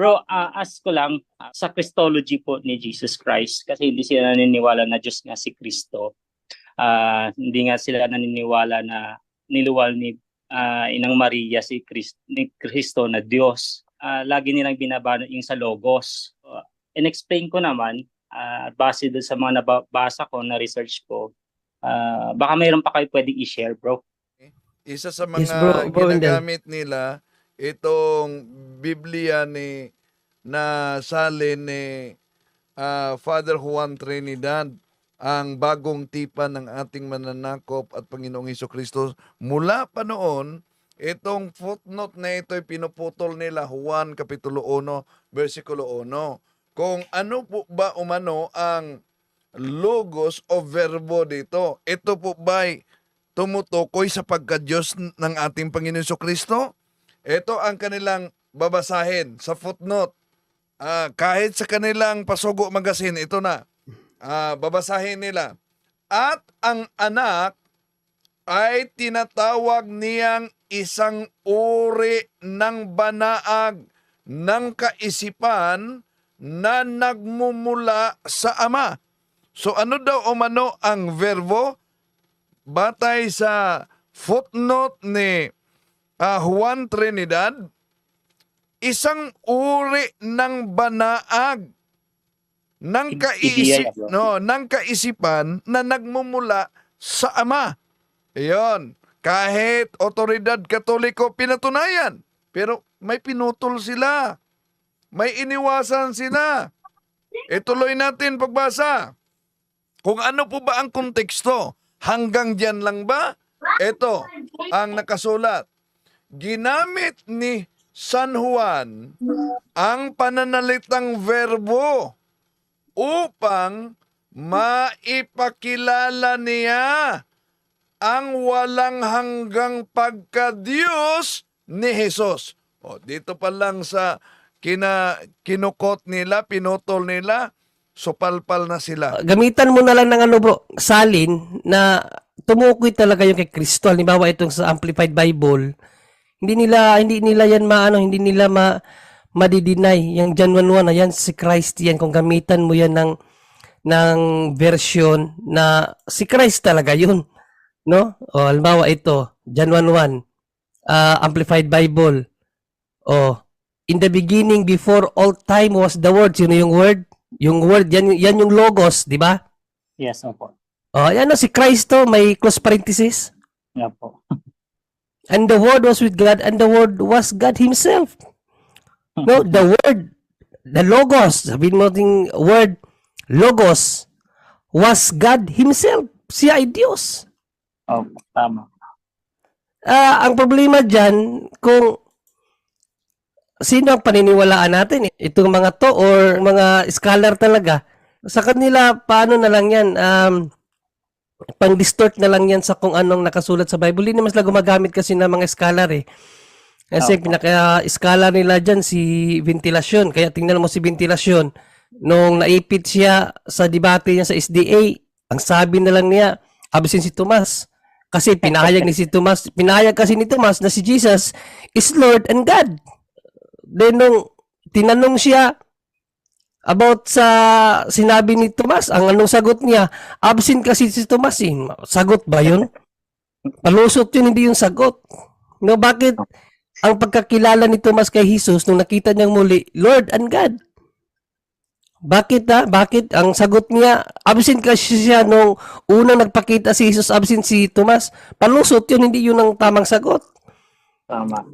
Bro, ah, ask ko lang, ah, sa Christology po ni Jesus Christ, kasi hindi sila naniniwala na Diyos nga si Kristo. Ah, hindi nga sila naniniwala na niluwal ni ah, Inang Maria si Christ, ni Kristo na Diyos. Ah, lagi nilang binabasa yung sa Logos. Uh, in-explain ko naman, ah, base doon sa mga nabasa ko, na research ko, ah, baka mayroon pa kayo pwedeng i-share, bro. Isa sa mga Yes, bro. Bro, ginagamit nila itong Biblia ni na salin ni ah, Father Juan Trinidad ang bagong tipan ng ating mananakop at Panginoong Heso Kristo mula pa noon itong footnote na ito ay pinuputol nila Juan kapitulo 1 versikulo 1 kung ano po ba umano ang logos o verbo dito ito po ba'y tumutukoy sa pagka-Diyos ng ating Panginoon Heso Kristo? Ito ang kanilang babasahin sa footnote. Ah, kahit sa kanilang Pasugo Magazine, ito na. Ah, babasahin nila. At ang anak ay tinatawag niyang isang uri ng banaag ng kaisipan na nagmumula sa Ama. So ano daw umano ang verbo? batay sa footnote ni ah, Juan Trinidad, isang uri ng banaag ng kaisip no ng kaisipan na nagmumula sa ama. Iyon. Kahit otoridad katoliko pinatunayan. Pero may pinutol sila. May iniwasan sila. Ituloy natin pagbasa. Kung ano po ba ang konteksto? Hanggang diyan lang ba? Ito ang nakasulat. Ginamit ni San Juan ang pananalitang verbo upang maipakilala niya ang walang hanggang pagka-Diyos ni Jesus. O, dito pa lang sa kina, kinukot nila, pinutol nila, supalpal na sila. Gamitan mo na lang ng ano bro, salin na tumukoy talaga yung kay Kristo. Halimbawa itong sa Amplified Bible, hindi nila hindi nila yan maano, hindi nila ma madideny yung John 1:1 na yan si Christ yan kung gamitan mo yan ng ng version na si Christ talaga yun. No? O halimbawa ito, John 1:1, ah, Amplified Bible. O in the beginning before all time was the word. Sino yung word? Yung word, yan, yan yung logos, di ba? Yes, opo. Oh, yan o, si Kristo, may close parenthesis. Nga po. And the word was with God, and the word was God Himself. No, the word, the logos, sabihin mo ting word, logos, was God Himself. Siya ay Diyos. Opo, tama. Ah, ang problema dyan, kung sino ang paniniwalaan natin, eh? itong mga to or mga scholar talaga, sa kanila, paano na lang yan, um, pang-distort na lang yan sa kung anong nakasulat sa Bible. Hindi naman sila gumagamit kasi ng mga scholar eh. Kasi Opo. pinaka-scholar nila dyan si ventilasyon. Kaya tingnan mo si ventilasyon. Nung naipit siya sa debate niya sa SDA, ang sabi na lang niya, abisin si Tomas. Kasi pinahayag ni si Tomas, pinahayag kasi ni Tomas na si Jesus is Lord and God. Then nung tinanong siya about sa sinabi ni Tomas, ang anong sagot niya, absent kasi si Tomas eh. Sagot ba yun? Palusot yun, hindi yung sagot. No, bakit ang pagkakilala ni Tomas kay Jesus nung nakita niyang muli, Lord and God? Bakit ha? Bakit? Ang sagot niya, absent kasi siya nung unang nagpakita si Jesus, absent si Tomas. Palusot yun, hindi yun ang tamang sagot. Tama.